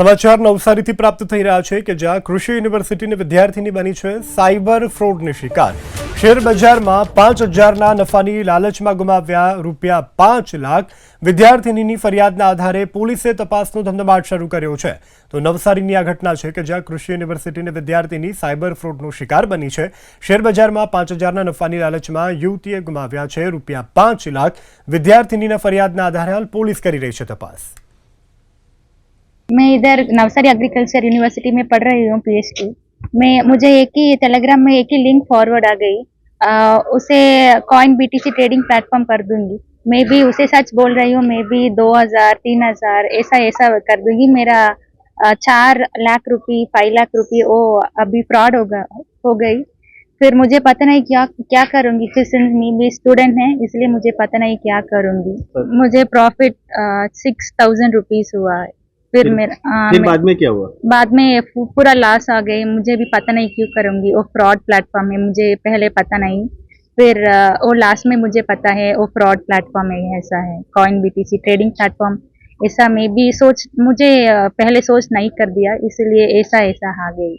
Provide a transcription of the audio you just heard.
સમાચાર નવસારીથી પ્રાપ્ત થઈ રહ્યા છે કે જ્યાં કૃષિ યુનિવર્સિટીની વિદ્યાર્થીની બની છે સાયબર ફ્રોડની શિકાર. શેર બજારમાં પાંચ હજારના નફાની લાલચમાં ગુમાવ્યા રૂપિયા પાંચ લાખ. વિદ્યાર્થીનીની ફરિયાદના આધારે પોલીસે તપાસનો ધમધમાટ શરૂ કર્યો છે. તો નવસારીની આ ઘટના છે કે જ્યાં કૃષિ યુનિવર્સિટીની વિદ્યાર્થીની સાયબર ફ્રોડનો શિકાર બની છે. શેર બજારમાં પાંચ હજારના નફાની લાલચમાં યુવતીએ ગુમાવ્યા છે રૂપિયા પાંચ લાખ. વિદ્યાર્થીનીના ફરિયાદના આધારે હાલ પોલીસ કરી રહી છે તપાસ. मैं इधर नवसारी एग्रीकल्चर यूनिवर्सिटी में पढ़ रही हूँ पीएचडी मैं मुझे एक ही टेलीग्राम में एक ही लिंक फॉरवर्ड आ गई। आ, उसे कॉइन बीटीसी ट्रेडिंग प्लेटफॉर्म कर दूँगी। मैं भी उसे सच बोल रही हूँ मैं भी दो हज़ार तीन हज़ार ऐसा ऐसा कर दूँगी। मेरा चार lakh rupee five lakh rupee वो अभी फ्रॉड हो गया हो गई। फिर मुझे पता नहीं क्या क्या करूँगी जिस मैं भी स्टूडेंट है इसलिए मुझे पता नहीं क्या करूँगी। मुझे प्रॉफिट सिक्स थाउज़ेंड रुपीज़ हुआ है। फिर मेरा हाँ, फिर बाद में क्या हुआ? बाद में पूरा लॉस आ गई। मुझे भी पता नहीं क्यों करूँगी। वो फ्रॉड प्लेटफॉर्म है मुझे पहले पता नहीं। फिर वो लास्ट में मुझे पता है वो फ्रॉड प्लेटफॉर्म है ऐसा है। कॉइन बीटीसी ट्रेडिंग प्लेटफॉर्म ऐसा मैं भी सोच मुझे पहले सोच नहीं कर दिया। इसलिए ऐसा ऐसा आ गई।